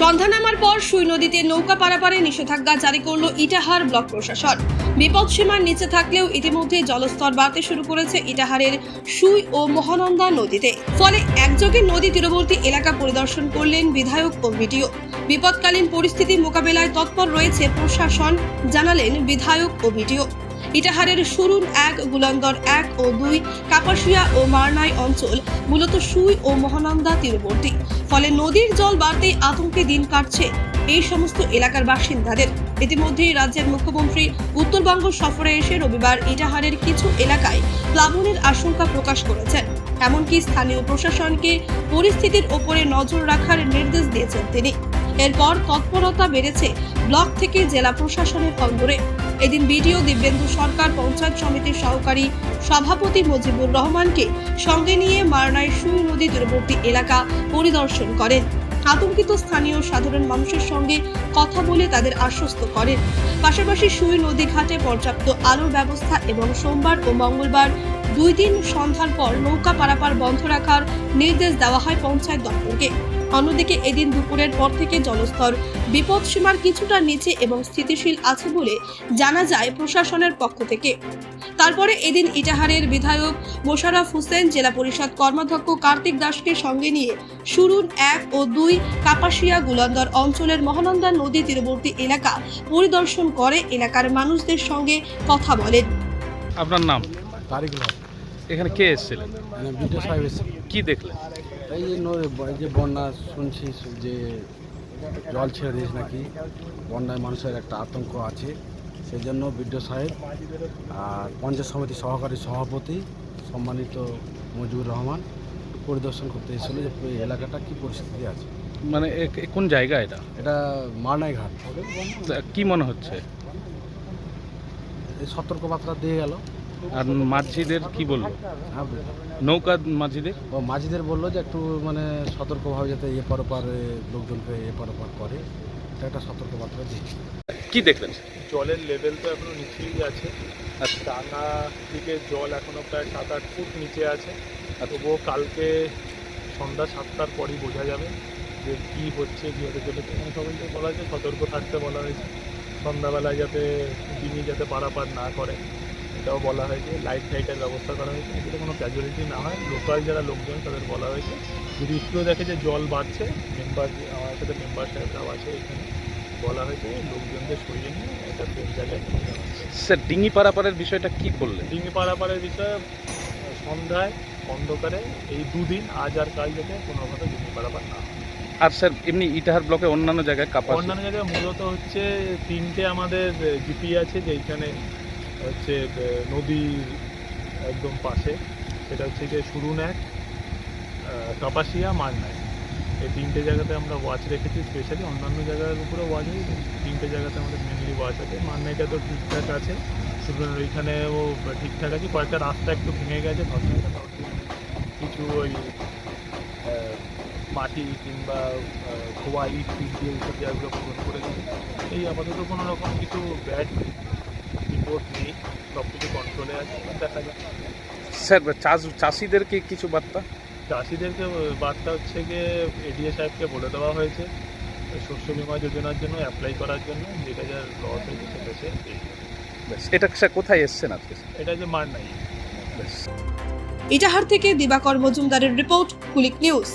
সন্ধ্যা নামার পর সুই নদীতে নৌকা পারাপারে নিষেধাজ্ঞা জারি করল ইটাহার ব্লক প্রশাসন। বিপদসীমার নিচে থাকলেও ইতিমধ্যে জলস্তর বাড়তে শুরু করেছে ইটাহারের সুই ও মহানন্দা নদীতে। ফলে একযোগে নদী তীরবর্তী এলাকা পরিদর্শন করলেন বিধায়ক ও ভিডিও বিপদকালীন পরিস্থিতি মোকাবেলায় তৎপর রয়েছে প্রশাসন, জানালেন বিধায়ক ও ভিডিও ইটাহারের সুরুন এক, গুলন্দর এক ও দুই, কাপাসিয়া ও মারনাই অঞ্চল মূলত সুই ও মহানন্দা তীরবর্তী। ফলে নদীর জল বাড়তেই আতঙ্কে দিন কাটছে এই সমস্ত এলাকার বাসিন্দাদের। ইতিমধ্যেই রাজ্যের মুখ্যমন্ত্রী উত্তরবঙ্গ সফরে এসে রবিবার ইটাহারের কিছু এলাকায় প্লাবনের আশঙ্কা প্রকাশ করেছেন। এমনকি স্থানীয় প্রশাসনকে পরিস্থিতির ওপরে নজর রাখার নির্দেশ দিয়েছেন তিনি। এরপর তৎপরতা বেড়েছে ব্লক থেকে জেলা প্রশাসনের অন্দরে এদিন বিডিও দিব্যেন্দু সরকার, পঞ্চায়েত সমিতির সহকারী সভাপতি মজিবুর রহমানকে সঙ্গে নিয়ে মারনাই সুই নদী দূরবর্তী এলাকা পরিদর্শন করেন। আতঙ্কিত স্থানীয় সাধারণ মানুষের সঙ্গে কথা বলে তাদের আশ্বস্ত করেন। পাশাপাশি সুই নদী ঘাটে পর্যাপ্ত আলোর ব্যবস্থা এবং সোমবার ও মঙ্গলবার দুই দিন সন্ধ্যার পর নৌকা পারাপার বন্ধ রাখার নির্দেশ দেওয়া হয় পঞ্চায়েত দপ্তরকে। অন্যদিকে এদিন দুপুরের পর থেকে জলস্তর বিপদসীমার কিছুটা নিচে এবং স্থিতিশীল আছে বলে জানা যায় প্রশাসনের পক্ষ থেকে। তারপরে এদিন ইটাহারের বিধায়ক মোশাররফ হোসেন জেলা পরিষদ কর্মাধ্যক্ষ কার্তিক দাসকে সঙ্গে নিয়ে শুরুর এক ও দুই কাপাসিয়া গুলন্দর অঞ্চলের মহানন্দা নদী তীরবর্তী এলাকা পরিদর্শন করে এলাকার মানুষদের সঙ্গে কথা বলেন। আপনার নাম? তারিখ এখানে কে এসেছিলেন? বিডিও সাহেব কি দেখলেন? এই যে নদী এই যে বন্যা শুনছি যে জল ছেড়ে দিয়েছে নাকি বন্যায় মানুষের একটা আতঙ্ক আছে। সেই জন্য বিডিও সাহেব আর পঞ্চায়েত সমিতির সহকারী সভাপতি সম্মানিত মজিবুর রহমান পরিদর্শন করতে এসেছিল যে এই এলাকাটা কি পরিস্থিতি আছে। মানে কোন জায়গা এটা? এটা মারনাই ঘাট। তা কি মনে হচ্ছে? এই সতর্কবার্তা দিয়ে গেল। আর মাঝিদের কি বলল নৌকা মাঝিদের? ও মাঝিদের বলল যে একটু মানে সতর্কভাবে যাতে এপার ওপার এ, লোকজনকে এপার ওপার করে। এটা একটা সতর্কবার্তা দিয়ে কি দেখলেন? জলের লেভেল তো এখনও নিচেই আছে। আচ্ছা। ডাঙা দিকে জল এখনও প্রায় সাত আট ফুট নিচে আছে। আচ্ছা। তবুও কালকে সন্ধ্যা সাতটার পরই বোঝা যাবে যে কী হচ্ছে কী হতে চলেছে। এবং সবাইকে বলা হয়েছে সতর্ক থাকতে বলা হয়েছে। সন্ধ্যাবেলায় যাতে ডিঙি যাতে পারাপার না করে। এটাও বলা হয়েছে। লাইট ফাইটের ব্যবস্থা করা হয়েছে। যাতে কোনো ক্যাজুয়ালিটি না হয়। লোকাল যারা লোকজন তাদের বলা হয়েছে। যদি একটু দেখে যে জল বাড়ছে মেম্বার আমার সাথে মেম্বার সাহেবরাও আছে এখানে বলা হয়েছে লোকজনদের সরিয়ে নিয়ে একটা সেফ জায়গায়। স্যার ডিঙি পারাপারের বিষয়টা কি করলেন ডিঙি পারাপারের বিষয়ে সন্ধ্যায় অন্ধকারে এই দুদিন আজ আর কাল যাতে কোনোভাবে ডিঙি পারাপার না হয়। আর স্যার এমনি ইটাহার ব্লকে অন্যান্য জায়গায় কাপড় অন্যান্য জায়গায় মূলত হচ্ছে তিনটে আমাদের জিপি আছে যেখানে হচ্ছে নদীর একদম পাশে। সেটা হচ্ছে গিয়ে সুরুন এক আহ, কাপাসিয়া মারনাই এই তিনটে জায়গাতে আমরা ওয়াচ রেখেছি স্পেশালি অন্যান্য জায়গার উপরে ওয়াচ কিন্তু তিনটে জায়গাতে আমাদের মেনলি ওয়াচ আছে। মারনাইটা তো ঠিকঠাক আছে সুরুনের ওইখানেও ঠিকঠাক আছে। কয়েকটা রাস্তা একটু ভেঙে গেছে কিছু ওই মাটি কিংবা খোয়া ইট ফিট দিয়ে এইসব জায়গাগুলো পূরণ করে এই আপাতত কোনো রকম কিছু ব্যাড রিপোর্ট নেই। সব কিছু কন্ট্রোলে আছে দেখা যাক। স্যার চাষ চাষিদেরকে কিছু বার্তা? চাষিদেরকে বার্তা হচ্ছে গিয়ে এডিএ সাহেবকে বলে দেওয়া হয়েছে শস্য বিমা যোজনার জন্য অ্যাপ্লাই করার জন্য যেটা যার লস হয়েছে সেটা এটা স্যার কোথায় এসছেন আজকে? এটা যে মার নাই ব্যাস। ইটাহার থেকে দিবাকর মজুমদারের রিপোর্ট কুলিক নিউজ।